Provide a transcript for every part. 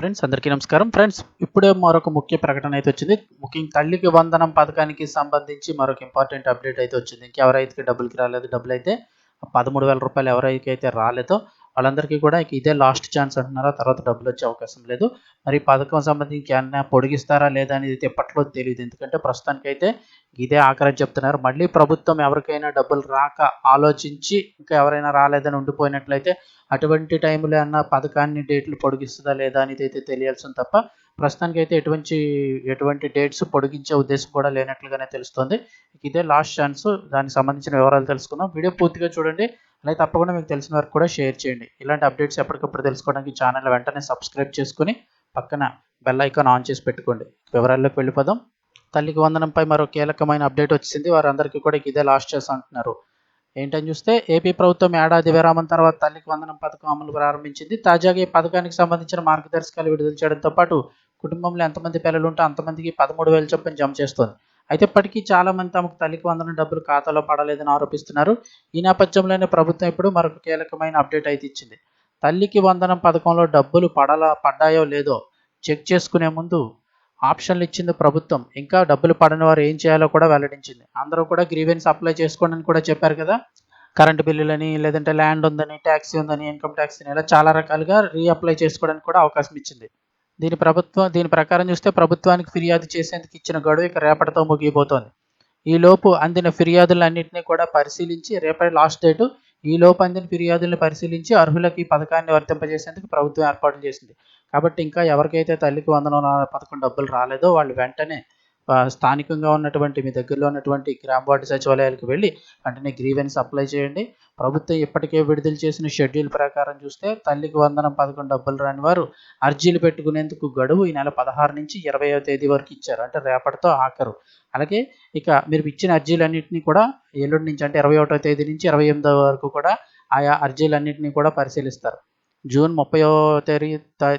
Friends అందరికీ నమస్కారం. Friends ఇప్పుడే మరొక ముఖ్య ప్రకటన అయితే వచ్చింది. ముఖ్యంగా తల్లికి వందనం పథకానికి సంబంధించి మరొక ఇంపార్టెంట్ అప్డేట్ అయితే వచ్చింది. ఇంకెవరైతే డబ్బులకి రాలేదు డబ్బులు అయితే పదమూడు వేల రూపాయలు ఎవరైతే రాలేదో వాళ్ళందరికీ కూడా ఇక ఇదే లాస్ట్ ఛాన్స్ అంటున్నారా. తర్వాత డబ్బులు వచ్చే అవకాశం లేదు. మరి పథకం సంబంధించి ఏమైనా పొడిగిస్తారా లేదా అనేది అయితే ఎప్పట్లో తెలియదు. ఎందుకంటే ప్రస్తుతానికైతే ఇదే ఆఖరని చెప్తున్నారు. మళ్ళీ ప్రభుత్వం ఎవరికైనా డబ్బులు రాక ఆలోచించి ఇంకా ఎవరైనా రాలేదని ఉండిపోయినట్లయితే అటువంటి టైంలో అన్న పథకాన్ని డేట్లు పొడిగిస్తుందా లేదా అనేది అయితే తెలియాల్సింది తప్ప ప్రస్తుతానికి అయితే ఎటువంటి ఎటువంటి డేట్స్ పొడిగించే ఉద్దేశం కూడా లేనట్లుగానే తెలుస్తుంది. ఇదే లాస్ట్ ఛాన్స్ దానికి సంబంధించిన వివరాలు తెలుసుకుందాం. వీడియో పూర్తిగా చూడండి. అలాగే తప్పకుండా మీకు తెలిసిన వరకు కూడా షేర్ చేయండి. ఇలాంటి అప్డేట్స్ ఎప్పటికప్పుడు తెలుసుకోవడానికి ఛానల్ వెంటనే సబ్స్క్రైబ్ చేసుకుని పక్కన బెల్ ఐకాన్ ఆన్ చేసి పెట్టుకోండి. వివరాల్లోకి వెళ్ళిపోదాం. తల్లికి వందనంపై మరో కీలకమైన అప్డేట్ వచ్చింది. వారందరికీ కూడా ఇదే లాస్ట్ చేసి అంటున్నారు. ఏంటని చూస్తే ఏపీ ప్రభుత్వం ఏడాది విరామం తర్వాత తల్లికి వందనం పథకం అమలు ప్రారంభించింది. తాజాగా ఈ పథకానికి సంబంధించిన మార్గదర్శకాలు విడుదల చేయడంతో పాటు కుటుంబంలో ఎంతమంది పిల్లలు ఉంటే అంతమందికి పదమూడు వేల చొప్పున జమ చేస్తుంది. అయితే ఇప్పటికీ చాలా మంది తమకు తల్లికి వందనం డబ్బులు ఖాతాలో పడలేదని ఆరోపిస్తున్నారు. ఈ నేపథ్యంలోనే ప్రభుత్వం ఇప్పుడు మరొక కీలకమైన అప్డేట్ అయితే ఇచ్చింది. తల్లికి వందనం పథకంలో డబ్బులు పడలా పడ్డాయో లేదో చెక్ చేసుకునే ముందు ఆప్షన్లు ఇచ్చింది ప్రభుత్వం. ఇంకా డబ్బులు పడని వారు ఏం చేయాలో కూడా వెల్లడించింది. అందరూ కూడా గ్రీవెన్స్ అప్లై చేసుకోండి అని కూడా చెప్పారు కదా. కరెంటు బిల్లులని లేదంటే ల్యాండ్ ఉందని ట్యాక్సీ ఉందని ఇన్కమ్ ట్యాక్స్ ఇలా చాలా రకాలుగా రీఅప్లై చేసుకోవడానికి కూడా అవకాశం ఇచ్చింది. దీని ప్రభుత్వం దీని ప్రకారం చూస్తే ప్రభుత్వానికి ఫిర్యాదు చేసేందుకు ఇచ్చిన గడువు ఇక రేపటితో ముగిపోతోంది ఈలోపు అందిన ఫిర్యాదులన్నింటినీ కూడా పరిశీలించి రేపటి లాస్ట్ డేటు ఈలోపు అందిన ఫిర్యాదులను పరిశీలించి అర్హులకి ఈ పథకాన్ని వర్తింపజేసేందుకు ప్రభుత్వం ఏర్పాటు చేసింది. కాబట్టి ఇంకా ఎవరికైతే తల్లికి వందనం పథకం డబ్బులు రాలేదో వాళ్ళు వెంటనే స్థానికంగా ఉన్నటువంటి మీ దగ్గరలో ఉన్నటువంటి గ్రామ వార్డు సచివాలయాలకు వెళ్ళి వెంటనే గ్రీవెన్స్ అప్లై చేయండి. ప్రభుత్వం ఇప్పటికే విడుదల చేసిన షెడ్యూల్ ప్రకారం చూస్తే తల్లికి వందనం పథకం డబ్బులు రాని వారు అర్జీలు పెట్టుకునేందుకు గడువు ఈ నెల పదహారు నుంచి ఇరవయో తేదీ వరకు ఇచ్చారు. అంటే రేపటితో ఆఖరు. అలాగే ఇక మీరు ఇచ్చిన అర్జీలన్నింటినీ కూడా ఎల్లుండి నుంచి అంటే ఇరవై ఒకటో తేదీ నుంచి ఇరవై ఎనిమిదో వరకు కూడా ఆయా అర్జీలన్నింటినీ కూడా పరిశీలిస్తారు. జూన్ ముప్పయో తేదీ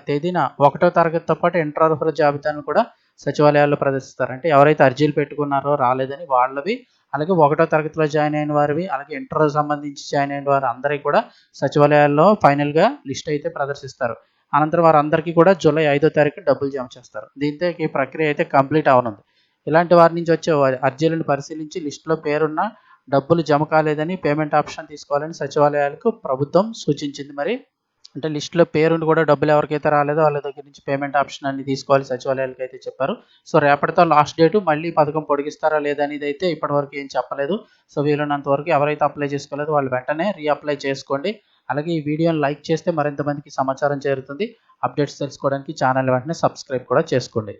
తేదీన ఒకటో తరగతితో పాటు ఇంటర్ అర్హుల జాబితాను కూడా సచివాలయాల్లో ప్రదర్శిస్తారంటే ఎవరైతే అర్జీలు పెట్టుకున్నారో రాలేదని వాళ్ళవి అలాగే ఒకటో తరగతిలో జాయిన్ అయిన వారివి అలాగే ఇంటర్ సంబంధించి జాయిన్ అయిన వారు అందరికీ కూడా సచివాలయాల్లో ఫైనల్గా లిస్ట్ అయితే ప్రదర్శిస్తారు. అనంతరం వారందరికీ కూడా జూలై ఐదో తారీఖు డబ్బులు జమ చేస్తారు. దీంతో ఈ ప్రక్రియ అయితే కంప్లీట్ అవనుంది. ఇలాంటి వారి నుంచి వచ్చే అర్జీలను పరిశీలించి లిస్టులో పేరున్న డబ్బులు జమ కాలేదని పేమెంట్ ఆప్షన్ తీసుకోవాలని సచివాలయాలకు ప్రభుత్వం సూచించింది. మరి అంటే లిస్టులో పేరుండి కూడా డబ్బులు ఎవరికైతే రాలేదో వాళ్ళ దగ్గర నుంచి పేమెంట్ ఆప్షన్ అన్ని తీసుకోవాలి సచివాలయాలకు అయితే చెప్పారు. సో రేపటితో లాస్ట్ డేటు మళ్ళీ పథకం పొడిగిస్తారా లేదా అనేది అయితే ఇప్పటివరకు ఏం చెప్పలేదు. సో వీలున్నంత వరకు ఎవరైతే అప్లై చేసుకోలేదో వాళ్ళు వెంటనే రీఅప్లై చేసుకోండి. అలాగే ఈ వీడియోని లైక్ చేస్తే మరింత మందికి సమాచారం చేరుతుంది. అప్డేట్స్ తెలుసుకోవడానికి ఛానల్ వెంటనే సబ్స్క్రైబ్ కూడా చేసుకోండి.